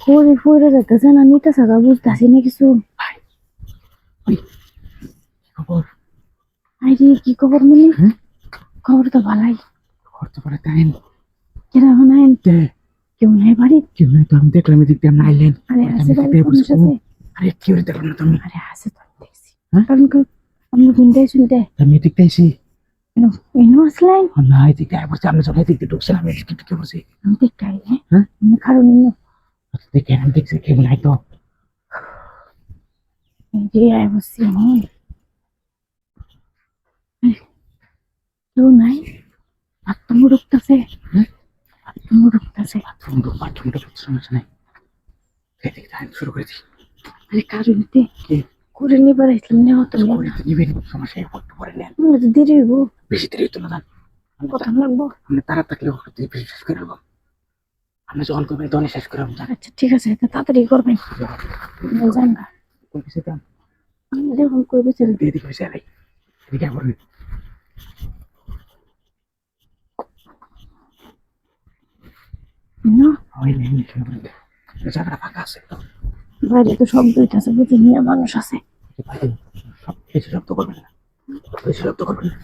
করে ফুরে যাইতেছে না নিতেছে গা বুঝতেছি না কিছু খবর আরে কি খবর হ্যাঁ? খবর তো ভালাই করতে পারে তাইন কীরকম আইন তে কেউ নাই বাড়ি কেউ নাই তো আমি দেখলাম এদিক দিয়ে নাইলেন আরে আছে আরে কি করে দেখলাম না তুমি আরে আছে তো দেখছি? কারণ আমি শুনতে শুনতে আমি এদিক দিয়ে আইসি এনো আসলাই ও না ঢুকছিলাম ঢুকে আমি হ্যাঁ? আমি কারণ দেখে আমি দেখছি নাই তো যে আই বসছি কেউ নাই বাথরুম ঢুকতেছে? বাথরুম ঢুকতেছে বাথরুম ঢুক বাথরুম ঢুক সমস্যা নাই এদিক আমি শুরু করে দিই আরে কারণতে কি করে নিবার আসলাম নেওয়া তো তো নিবেন সমস্যা একটু পরে নেন। তো দেরি হইব। বেশি দেরি হতো না জান। কত লাগবো। আপনি তারা থাকলে বেশি শেষ করে নেব আপনি যখন করবেন তখনই শেষ করে নেব আচ্ছা ঠিক আছে তাড়াতাড়ি করবেন। যান না। কোন কিছু দাম আমি যখন করবে চল দিয়ে দিকে হয়েছে আরে এদিকে করবে না। ওই নেই জায়গাটা ফাঁকা আছে তো। বাইরে তো শব্দ হইতেছে বুঝি নিয়ে মানুষ আছে। বেশি শব্দ করবেন না। বেশি শব্দ করবেন না।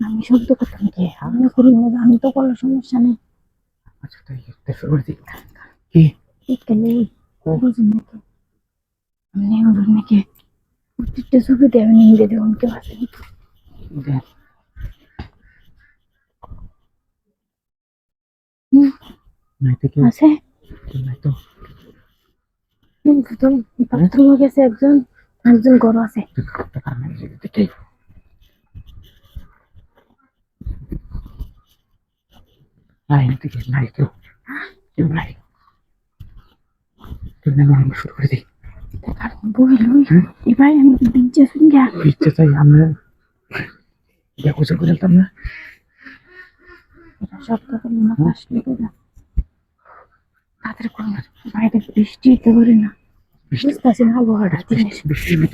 আমি শব্দ করতাম কি? আমি করি আমি তো কোনো সমস্যা নেই। আচ্ছা তাই তাই শুরু করে দিই। কি? এখানে বুঝেন নাকি আমি নেই নাকি প্রত্যেকটা ছবিতে আমি নিয়ে দেবো কেউ আছে নাকি? নাই আছে? নাই তো। বাথরুমে গেছে একজন একজন গরু আছে। নাই নাই কেউ কেউ নাই। কেউ নাই আমরা শুরু করে দিই এবার আমি বিজ্জা শুনগা ইচ্ছে তাই আমরা গোসল করে না এটা শব্দ করলে কোনো বাইরে বৃষ্টি হতে পারে না। বৃষ্টি? বুঝতেছি না আবহাওয়াটা?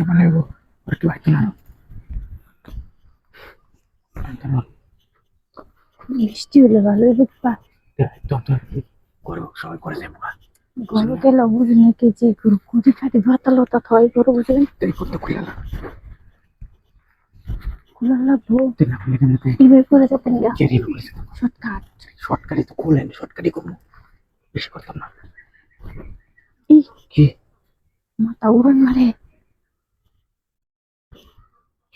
বানাবো আর কেউ আসতো না। বৃষ্টি হলে ভালো বুঝবা তো করো সবাই করে গেল বুঝি নাকি যে গরু কুড়ি খাটি ভাতাল হতা থয় গরু বুঝলেন? করতে খুলে না খোলা লাগবো করে কেরি শর্টকাট। শর্টকাটে তো খুলেন বেশি করতাম না। কি? মাথা উড়ন মারে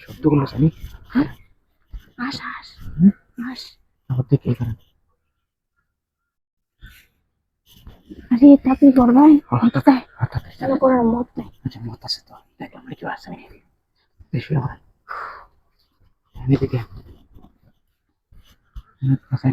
শব্দগুলো জানি আস আস আস। আবার দেখে এখানে আরে তাপি হঠাৎ কেন করার মত নাই। আচ্ছা মত আছে তো। দেখলাম কেউ আসে বেশি আমার এদিকে। আচ্ছা